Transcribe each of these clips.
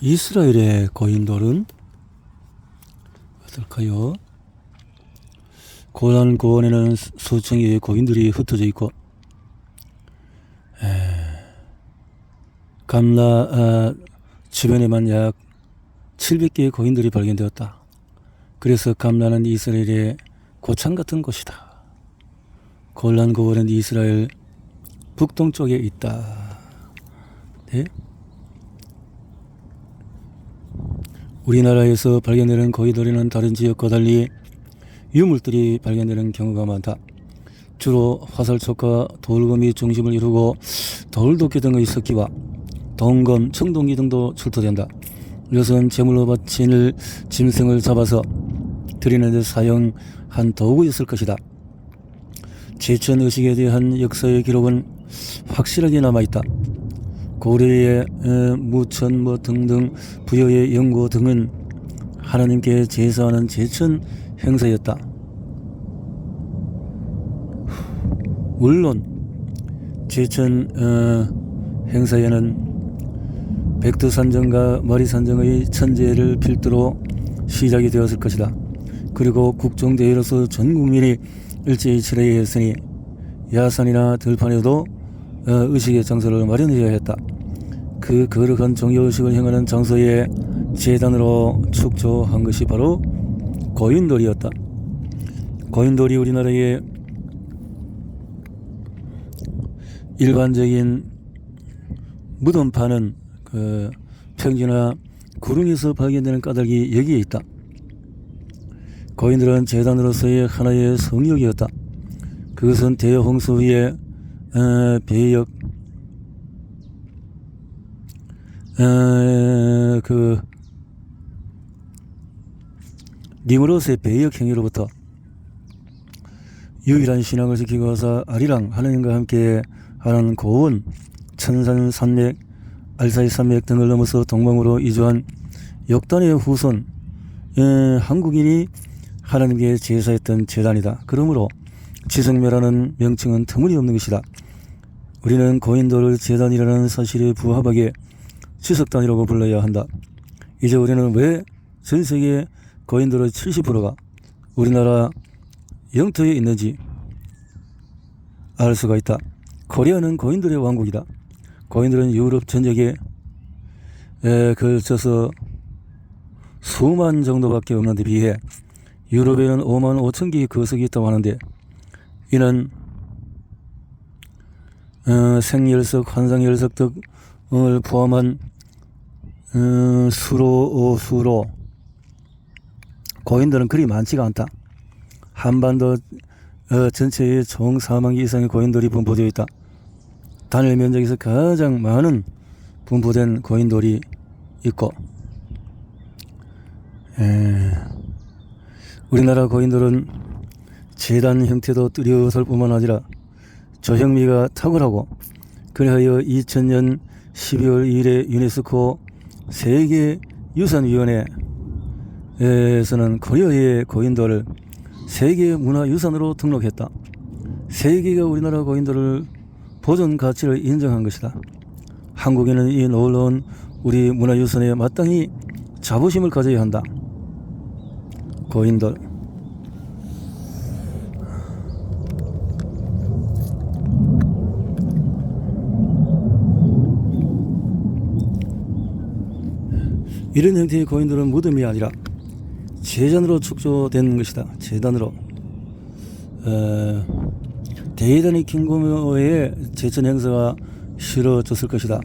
이스라엘의 고인돌은 어떨까요? 고난 고원에는 수- 수천 개의 고인들이 흩어져 있고 에, 감라 아, 주변에만 약 700개의 고인들이 발견되었다. 그래서 감라는 이스라엘의 고창 같은 곳이다. 골란 고원은 이스라엘 북동쪽에 있다. 네? 우리나라에서 발견되는 고이돌이는 다른 지역과 달리 유물들이 발견되는 경우가 많다. 주로 화살촉과 돌검이 중심을 이루고 돌도끼 등의 석기와 동검, 청동기 등도 출토된다. 이것은 제물로 바칠 짐승을 잡아서 드리는 데 사용한 도구였을 것이다. 제천 의식에 대한 역사의 기록은 확실하게 남아있다. 고려의 어, 무천 뭐 등등 부여의 연고 등은 하나님께 제사하는 제천 행사였다. 물론 제천 어, 행사에는 백두산정과 머리산정의 천재를 필두로 시작이 되었을 것이다. 그리고 국정대회로서 전 국민이 일제히 치러야 했으니 야산이나 들판에도 어, 의식의 장소를 마련해야 했다. 그 거룩한 종교의식을 행하는 장소에 재단으로 축조한 것이 바로 고인돌이었다. 고인돌이 우리나라의 일반적인 무덤 파는 그 평지나 구릉에서 발견되는 까닭이 여기에 있다. 고인들은 재단으로서의 하나의 성역이었다. 그것은 대홍수 위에 어, 배역 어, 그 니무로스의 배역 행위로부터 유일한 신앙을 지키고 서 아리랑 하나님과 함께 하는 고원 천산 산맥 알사이 산맥 등을 넘어서 동방으로 이주한 역단의 후손 에, 한국인이 하나님께 제사했던 재단이다. 그러므로 지성묘라는 명칭은 터무니없는 것이다. 우리는 고인돌을 재단이라는 사실에 부합하게 지석단이라고 불러야 한다. 이제 우리는 왜 전 세계 고인돌의 70%가 우리나라 영토에 있는지 알 수가 있다. 코리아는 고인돌의 왕국이다. 고인돌은 유럽 전역에 에, 걸쳐서 수만 정도밖에 없는데 비해 유럽에는 5만 5천 개의 거석이 있다고 하는데 이는 어, 생열석, 환상열석 등을 포함한 어, 수로, 어, 수로 고인들은 그리 많지가 않다. 한반도 어, 전체에 총 4만 개 이상의 고인돌이 분포되어 있다. 단일 면적에서 가장 많은 분포된 고인돌이 있고 에, 우리나라 고인돌은 재단 형태도 뚜렷할 뿐만 아니라 조형미가 탁월하고 그리하여 2000년 12월 2일에 유네스코 세계 유산위원회에서는 코리아의 고인돌을 세계 문화유산으로 등록했다. 세계가 우리나라 고인돌을 보존 가치를 인정한 것이다. 한국인은 이 놀라운 우리 문화유산에 마땅히 자부심을 가져야 한다. 고인돌. 이런 형태의 고인돌은 무덤이 아니라 재단으로 축조된 것이다. 재단으로. 어, 대단히 긴 규모의 제천 행사가 실어졌을 것이다.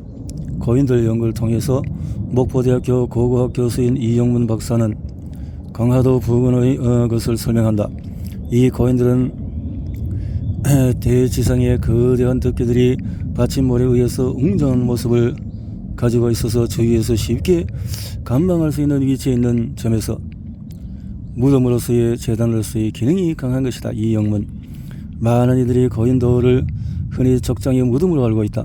고인돌 연구를 통해서 목포대학교 고고학 교수인 이영문 박사는 강화도 부근의 어, 것을 설명한다. 이 고인들은 대지상의 거대한 덮개들이 받침물에 의해서 웅장한 모습을 가지고 있어서 주위에서 쉽게 감망할 수 있는 위치에 있는 점에서 무덤으로서의 재단으로서의 기능이 강한 것이다. 이 영문 많은 이들이 고인돌을 흔히 적장의 무덤으로 알고 있다.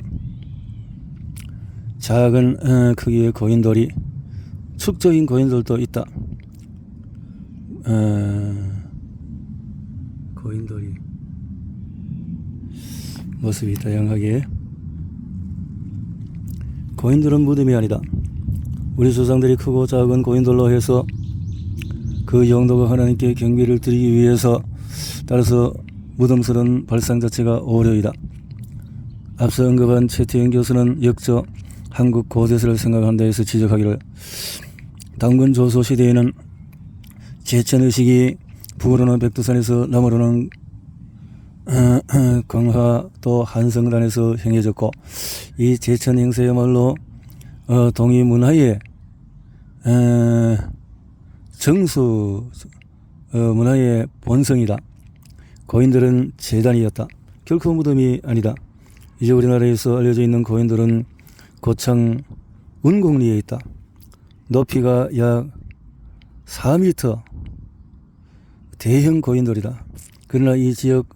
작은 어, 크기의 고인돌이 축적인 고인돌도 있다. 어, 고인돌이 모습이 다양하게 고인돌은 무덤이 아니다. 우리 조상들이 크고 작은 고인돌로 해서 그 영도가 하나님께 경배를 드리기 위해서 따라서 무덤스러운 발상 자체가 오려이다. 앞서 언급한 최태현 교수는 역저 한국 고대사를 생각한다 해서 지적하기를 당군 조소 시대에는 제천의식이 북으로는 백두산에서 남으로는 강화 또 한성단에서 행해졌고 이 제천 행사야말로 어, 동이 문화의 에, 정수 어, 문화의 본성이다. 고인들은 재단이었다. 결코 무덤이 아니다. 이제 우리나라에서 알려져 있는 고인들은 고창 운곡리에 있다. 높이가 약 4m 대형 고인돌이다. 그러나 이 지역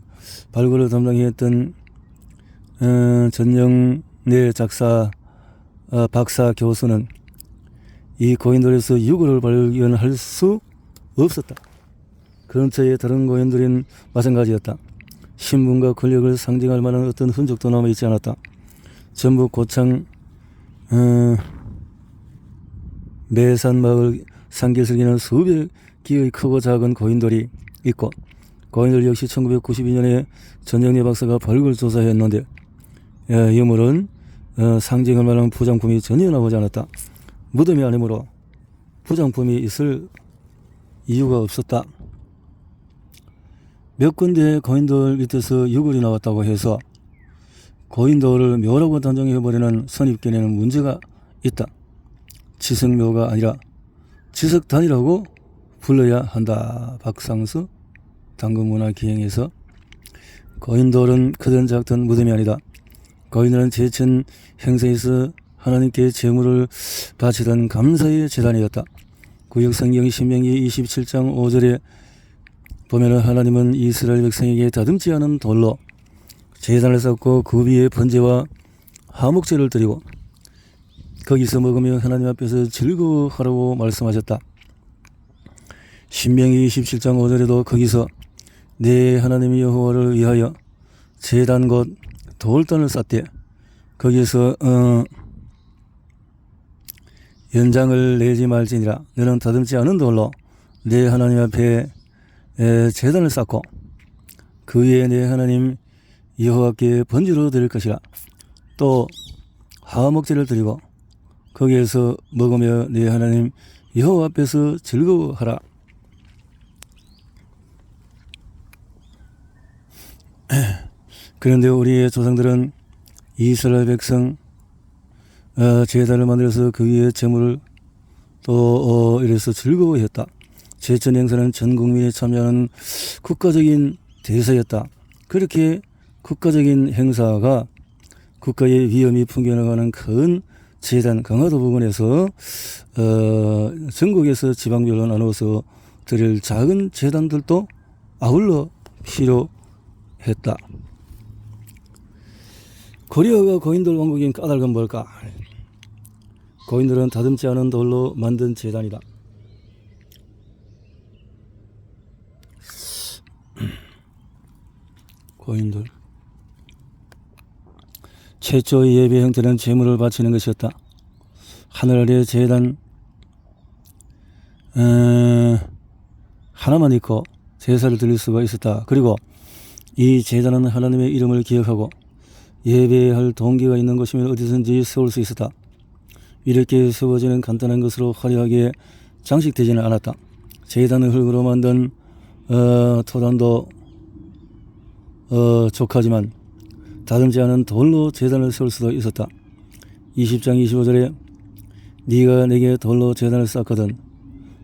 발굴을 담당했던 어, 전영래 작사 어, 박사 교수는 이 고인돌에서 유골을 발견할 수 없었다. 근처에 다른 고인돌은 마찬가지였다. 신분과 권력을 상징할 만한 어떤 흔적도 남아 있지 않았다. 전부 고창 어, 매산마을 산길슬기는 수백 기의 크고 작은 고인돌이 있고 고인돌 역시 1992년에 전영래 박사가 발굴 조사했는데 예, 유물은 어, 상징할 만한 부장품이 전혀 나오지 않았다. 무덤이 아니므로 부장품이 있을 이유가 없었다. 몇 군데 고인돌 밑에서 유골이 나왔다고 해서 고인돌을 묘라고 단정해버리는 선입견에는 문제가 있다. 지석묘가 아니라 지석단이라고 불러야 한다. 박상수 당근문화기행에서 고인돌은 크든 작든 무덤이 아니다. 고인돌은 제천 행사에서 하나님께 제물을 바치던 감사의 재단이었다. 구역성경 신명기 27장 5절에 보면은 하나님은 이스라엘 백성에게 다듬지 않은 돌로 제단을 쌓고 그 위에 번제와 화목제를 드리고 거기서 먹으며 하나님 앞에서 즐거워하라고 말씀하셨다. 신명기 27장 5절에도 거기서 내 하나님 여호와를 위하여 제단 곧 돌단을 쌓되 거기에서 어, 연장을 내지 말지니라. 너는 다듬지 않은 돌로 내 하나님 앞에 에, 제단을 쌓고 그 위에 내 하나님 여호와께 번지로 드릴 것이라. 또 화목제를 드리고 거기에서 먹으며 내 하나님 여호와 앞에서 즐거워하라 그런데 우리의 조상들은 이스라엘 백성 어, 제단을 만들어서 그 위에 제물을 또 어, 이래서 즐거워했다. 제천 행사는 전 국민이 참여하는 국가적인 대사였다. 그렇게 국가적인 행사가 국가의 위험이 풍겨나가는 큰 재단 강화도 부근에서 어, 전국에서 지방별로 나눠서 드릴 작은 재단들도 아울러 필요 했다. 고려가 고인돌 왕국인 까닭은 뭘까? 고인들은 다듬지 않은 돌로 만든 재단이다. 고인돌 최초의 예배 형태는 제물을 바치는 것이었다. 하늘 아래 재단 어, 하나만 있고 제사를 드릴 수가 있었다. 그리고 이 재단은 하나님의 이름을 기억하고 예배할 동기가 있는 것이면 어디든지 세울 수 있었다. 이렇게 세워지는 간단한 것으로 화려하게 장식되지는 않았다. 재단을 흙으로 만든 어, 토단도 어, 족하지만 다듬지 않은 돌로 재단을 세울 수도 있었다. 20장 25절에 네가 내게 돌로 재단을 쌓거든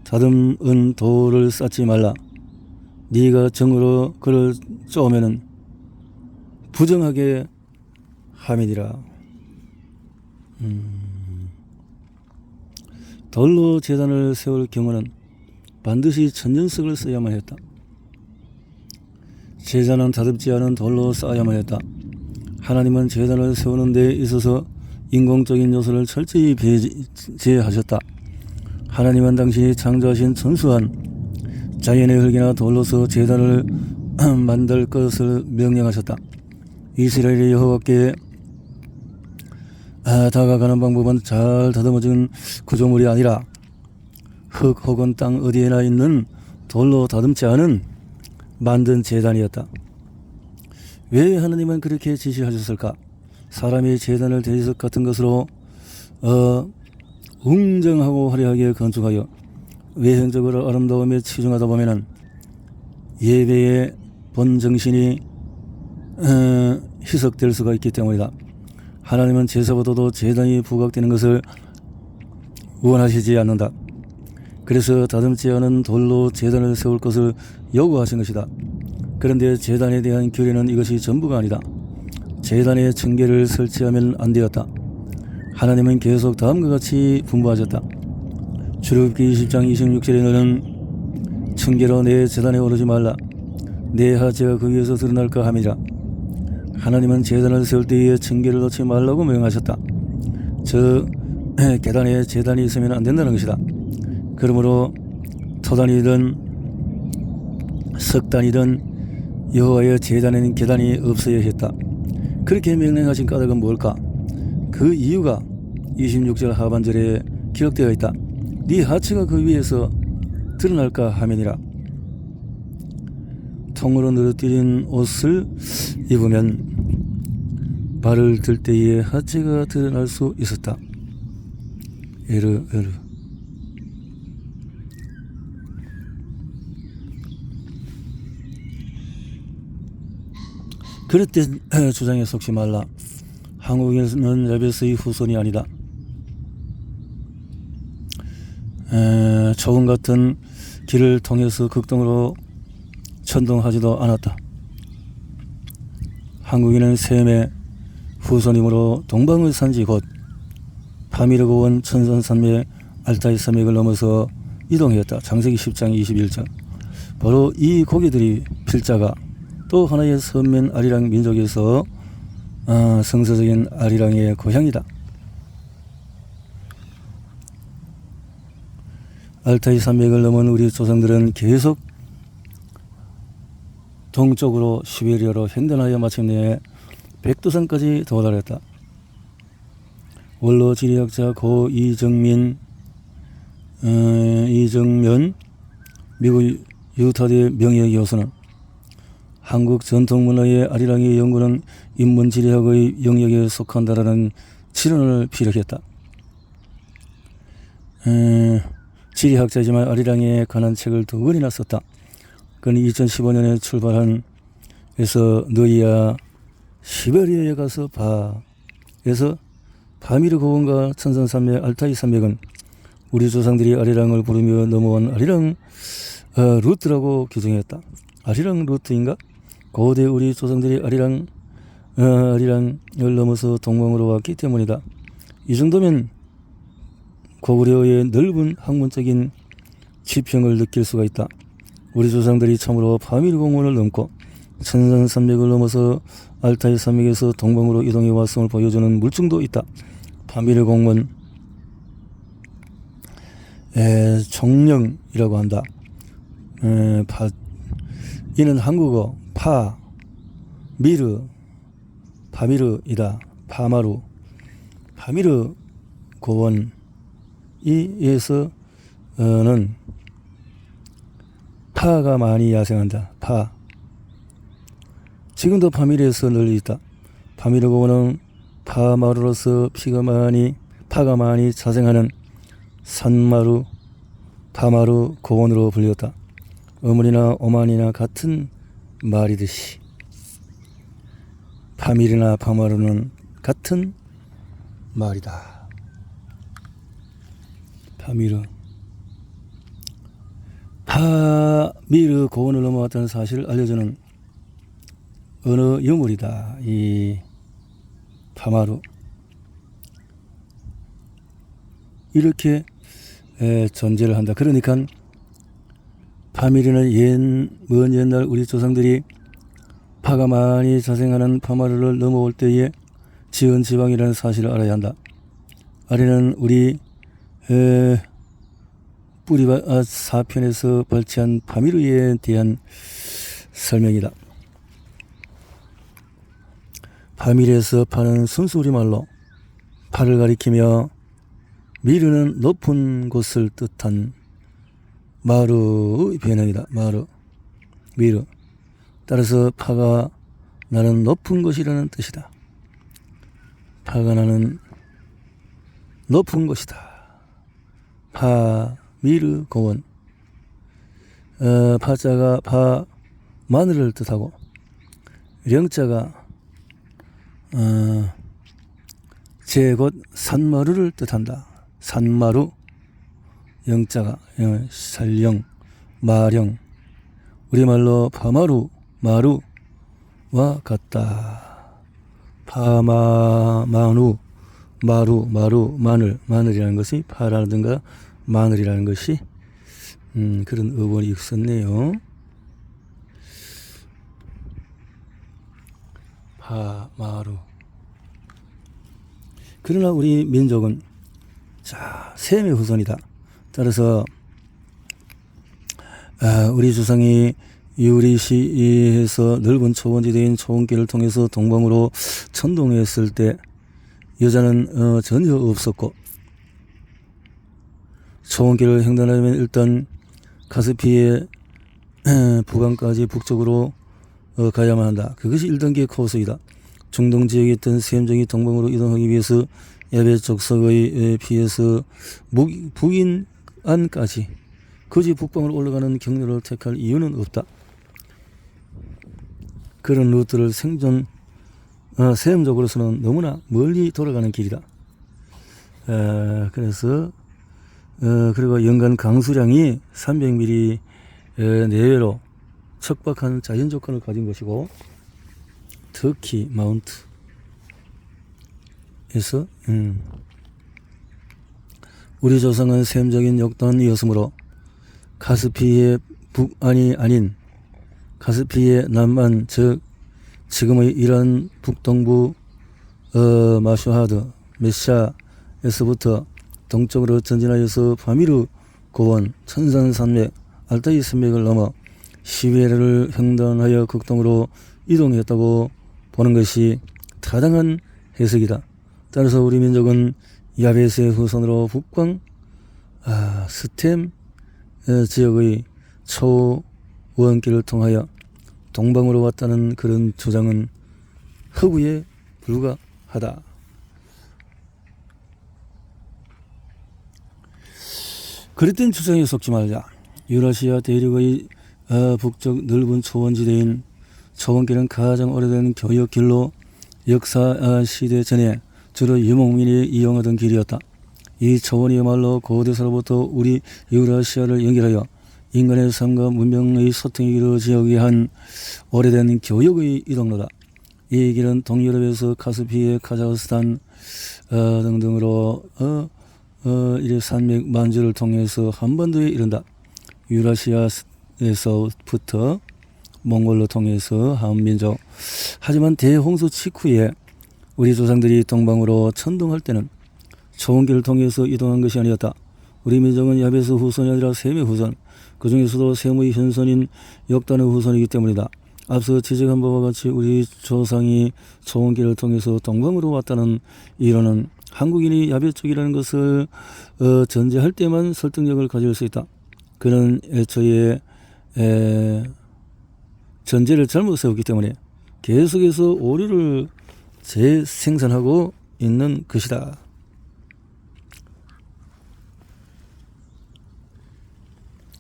다듬은 돌을 쌓지 말라. 네가 정으로 그를 쪼으면은 부정하게 함이니라. 음. 돌로 재단을 세울 경우는 반드시 천년석을 써야만 했다. 제단은 다듬지 않은 돌로 쌓아야만 했다. 하나님은 제단을 세우는 데 있어서 인공적인 요소를 철저히 배제하셨다. 하나님은 당시 창조하신纯수한 자연의 흙이나 돌로서 제단을 만들 것을 명령하셨다. 이스라엘의 여호와께 아, 다가가는 방법은 잘 다듬어진 구조물이 아니라 흙 혹은 땅 어디에나 있는 돌로 다듬지 않은 만든 재단이었다. 왜 하나님은 그렇게 지시하셨을까? 사람이 재단을 대리석 같은 것으로 어, 웅장하고 화려하게 건축하여 외형적으로 아름다움에 치중하다 보면은 예배의 본 정신이 어, 희석될 수가 있기 때문이다. 하나님은 제사보다도 재단이 부각되는 것을 원하시지 않는다. 그래서 다듬지 않은 돌로 재단을 세울 것을 요구하신 것이다. 그런데 재단에 대한 규례는 이것이 전부가 아니다. 재단에 층계를 설치하면 안 되었다. 하나님은 계속 다음과 같이 분부하셨다. 출애굽기 20장 26절에 너는 층계로 내 재단에 오르지 말라. 내 하체가 그 위에서 드러날까 함이라. 하나님은 재단을 세울 때에 층계를 놓지 말라고 명하셨다. 저 계단에 재단이 있으면 안 된다는 것이다. 그러므로 토단이든 석단이든 여호와의 재단에는 계단이 없어야 했다. 그렇게 명령하신 까닭은 뭘까? 그 이유가 26절 하반절에 기록되어 있다. 네 하체가 그 위에서 드러날까 하면이라. 통으로 늘어뜨린 옷을 입으면 발을 들 때에 하체가 드러날 수 있었다. 에르 에르 그릇된 주장에 속지 말라. 한국에서는 야베스의 후손이 아니다. 에, 저금 같은 길을 통해서 극동으로 천동하지도 않았다. 한국인은 셈의 후손이므로 동방의 산지 곧 파미르고 온 천선산맥 알타이 산맥을 넘어서 이동했다. 장세기 10장 21절. 바로 이 고기들이 필자가 또 하나의 선면 아리랑 민족에서 어, 성서적인 아리랑의 고향이다. 알타이 산맥을 넘은 우리 조상들은 계속 동쪽으로 시베리아로 횡단하여 마침내 백두산까지 도달했다. 원로 지리학자 고 이정민, 어, 이정면 미국 유타대 명예 교수는 한국 전통문화의 아리랑의 연구는 인문지리학의 영역에 속한다라는 실언을 피력했다. 에, 지리학자지만 아리랑에 관한 책을 두 권이나 썼다. 그는 2015년에 출발한 에서 너희야 시베리아에 가서 봐. 에서 바미르 고원과 천산산맥 알타이 산맥은 우리 조상들이 아리랑을 부르며 넘어온 아리랑 어, 루트라고 규정했다. 아리랑 루트인가? 고대 우리 조상들이 아리랑 어, 아리랑을 넘어서 동방으로 왔기 때문이다. 이 정도면 고구려의 넓은 학문적인 지평을 느낄 수가 있다. 우리 조상들이 참으로 파밀 공원을 넘고 천산산맥을 넘어서 알타이 산맥에서 동방으로 이동해 왔음을 보여주는 물증도 있다. 파밀 공원 에, 총령이라고 한다. 에, 파, 이는 한국어 파, 미르, 파미르이다. 파마루, 파미르 고원 이에서는 파가 많이 야생한다. 파. 지금도 파미르에서 널리 있다. 고원은 파마루로서 피가 많이 파가 많이 자생하는 산마루, 파마루 고원으로 불렸다. 어머니나 오만이나 같은 말이듯이 파밀이나 파마루는 같은 말이다. 파미르 파미르 고원을 넘어왔다는 사실을 알려주는 어느 유물이다. 이 파마루 이렇게 에, 존재를 한다. 그러니까 파밀이는 옛, 먼 옛날 우리 조상들이 파가 많이 자생하는 파마르를 넘어올 때에 지은 지방이라는 사실을 알아야 한다. 아래는 우리 에, 뿌리바 아, 사편에서 발췌한 파미르에 대한 설명이다. 파밀에서 파는 순수 우리말로 파를 가리키며 미르는 높은 곳을 뜻한 마루의 변형이다. 마루, 미르. 따라서 파가 나는 높은 곳이라는 뜻이다. 파가 나는 높은 곳이다. 파, 미르, 고원. 어, 파자가 파, 마늘을 뜻하고, 령자가, 어, 제곧 산마루를 뜻한다. 산마루, 영자가, 어, 살령, 마령, 우리말로 파마루, 마루와 같다. 파마, 마누, 마루, 마루, 마늘, 마늘이라는 것이 파라든가 마늘이라는 것이 음, 그런 어원이 있었네요. 파, 마루. 그러나 우리 민족은 자 셈의 후손이다. 따라서 아, 우리 조상이 유리시에서 넓은 초원지대인 초원길을 통해서 동방으로 천동했을 때 여자는 어, 전혀 없었고 초원길을 횡단하려면 일단 가스피의 북안까지 북쪽으로 어, 가야만 한다. 그것이 1단계 코스이다. 중동 지역에 있던 세임정이 동방으로 이동하기 위해서 야베 족속의 피해서 북인 안까지 거지 북방으로 올라가는 경로를 택할 이유는 없다. 그런 루트를 생존 어, 세험적으로서는 너무나 멀리 돌아가는 길이다. 에, 그래서 어, 그리고 연간 강수량이 300mm 내외로 척박한 자연 조건을 가진 것이고 특히 마운트에서 음, 우리 조상은 셈적인 역단이었으므로 카스피의 북안이 아닌 카스피의 남안 즉 지금의 이란 북동부 어, 마슈하드 메샤에서부터 동쪽으로 전진하여서 파미르 고원 천산산맥 알타이 산맥을 넘어 시베리아를 횡단하여 극동으로 이동했다고 보는 것이 타당한 해석이다. 따라서 우리 민족은 야베스의 후손으로 북방 아, 스템 어, 지역의 초원길을 통하여 동방으로 왔다는 그런 주장은 허구에 불과하다. 그랬던 주장에 속지 말자. 유라시아 대륙의 어, 북쪽 넓은 초원지대인 초원길은 가장 오래된 교역길로 역사 어, 시대 전에 주로 유목민이 이용하던 길이었다. 이 초원이야말로 고대사로부터 우리 유라시아를 연결하여 인간의 삶과 문명의 소통이 이루어지기 위한 오래된 교역의 이동로다. 이 길은 동유럽에서 카스피해 카자흐스탄 어, 등등으로 어, 어, 이래 산맥 만주를 통해서 한반도에 이른다. 유라시아에서부터 몽골로 통해서 한민족. 하지만 대홍수 직후에 우리 조상들이 동방으로 천동할 때는 초원길을 통해서 이동한 것이 아니었다. 우리 민족은 야베스 후손이 아니라 셈의 후손, 그 중에서도 셈의 현손인 역단의 후손이기 때문이다. 앞서 지적한 바와 같이 우리 조상이 초원길을 통해서 동방으로 왔다는 이론은 한국인이 야베 쪽이라는 것을 어, 전제할 때만 설득력을 가질 수 있다. 그는 애초에 에, 전제를 잘못 세웠기 때문에 계속해서 오류를 재생산하고 있는 것이다.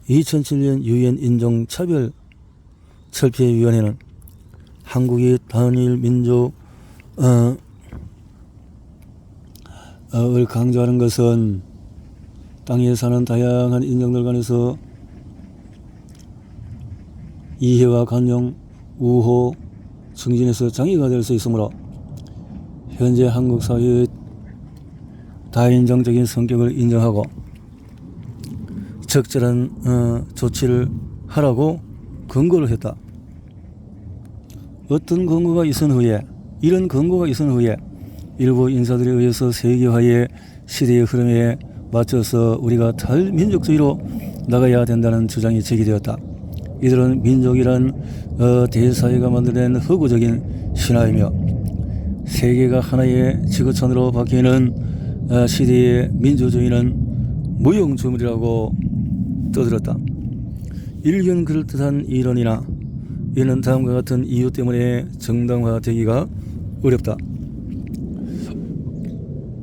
(2007년) 유엔 인종 차별 철폐위원회는 한국이 단일 민족 어, 을 강조하는 것은 땅에 사는 다양한 인종들 간에서 이해와 관용, 우호, 승진에서 장애가 될 수 있으므로 현재 한국 사회의 다인종적인 성격을 인정하고 적절한 어, 조치를 하라고 권고를 했다. 어떤 근거가 있은 후에 이런 근거가 있은 후에 일부 인사들에 의해서 세계화의 시대의 흐름에 맞춰서 우리가 탈민족주의로 나가야 된다는 주장이 제기되었다. 이들은 민족이란 어, 대사회가 만들어낸 허구적인 신화이며 세계가 하나의 지구촌으로 바뀌는 어, 시대의 민주주의는 무용주물이라고 떠들었다. 일견 그럴듯한 이론이나 이는 다음과 같은 이유 때문에 정당화되기가 어렵다.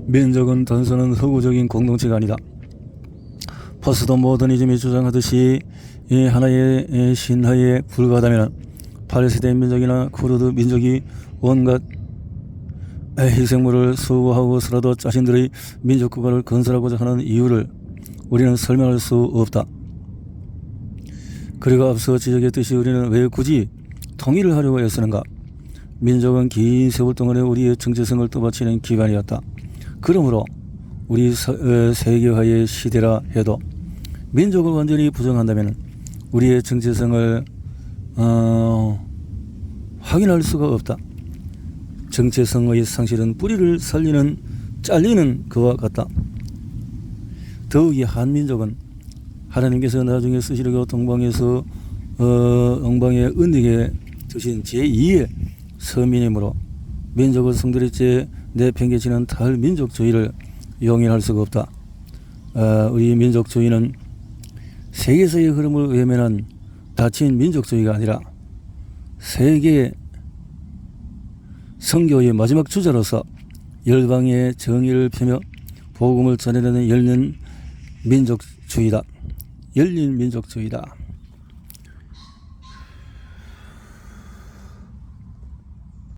민족은 단순한 허구적인 공동체가 아니다. 포스트 모더니즘이 주장하듯이 이 하나의 이 신화에 불과하다면 8세대 민족이나 쿠르드 민족이 온갖 희생물을 수고하고서라도 자신들의 민족 국가를 건설하고자 하는 이유를 우리는 설명할 수 없다. 그리고 앞서 지적했듯이 우리는 왜 굳이 통일을 하려고 애쓰는가? 민족은 긴 세월 동안에 우리의 정체성을 떠받치는 기간이었다. 그러므로 우리 서- 어, 세계화의 시대라 해도 민족을 완전히 부정한다면 우리의 정체성을 어, 확인할 수가 없다. 정체성의 상실은 뿌리를 살리는 잘리는 그와 같다. 더욱이 한민족은 하나님께서 나중에 쓰시려고 동방에서 어, 동방의 은닉에 주신 제2의 서민이므로 민족을 성들일째 내팽개치는 탈 민족주의를 용인할 수가 없다. 어, 우리 민족주의는 세계사의 흐름을 외면한 닫힌 민족주의가 아니라 세계 성교의 마지막 주자로서 열방의 정의를 펴며 복음을 전해내는 열린 민족주의다. 열린 민족주의다.